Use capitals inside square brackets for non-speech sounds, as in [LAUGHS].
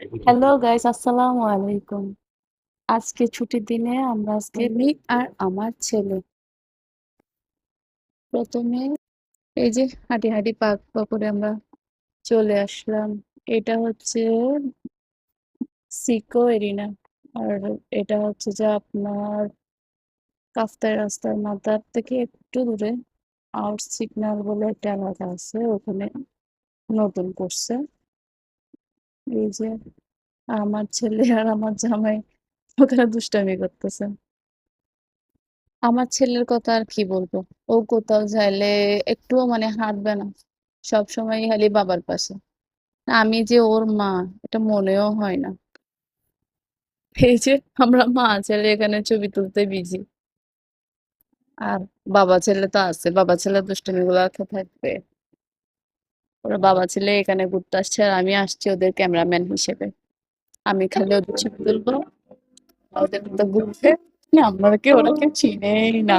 Hello [LAUGHS] guys আসসালামু আলাইকুম। আজকে ছুটির দিনে আমরা আজকে আমি আর আমার ছেলে প্রথমে এই যে হাঁটি, হাঁটি পা, পা করে আমরা চলে আসলাম। এটা হচ্ছে সিকো এরিনা। আর এটা হচ্ছে যে আপনার কাফতাই রাস্তার মাথার থেকে একটু দূরে আউট সিগন্যাল বলে একটা এলাকা আছে ওখানে নতুন করছে। এই যে আমার ছেলে আর আমার জামাই, ওখানে দুষ্টামি করতেছে। আমার ছেলের কথা আর কি বলব? ও কোথাও যাইলে একটুও মানে হাঁটবে না। সবসময়ই খালি বাবার পাশে। আমি যে ওর মা, এটা মনেও হয় না। এই যে আমরা মা ছেলে এখানে ছবি তুলতে বিজি। আর বাবা ছেলে তো আছে। বাবা ছেলের দুষ্টামিগুলো আর থাকবে। ওরা বাবা ছেলে এখানে ঘুরতে আসছে আর আমি আসছি ওদের ক্যামেরাম্যান হিসেবে। আমি খালি ওদের ছবি তুলবো। ওদের মতো ঘুরবে। আমাকে ওরা কেউ চিনেই না।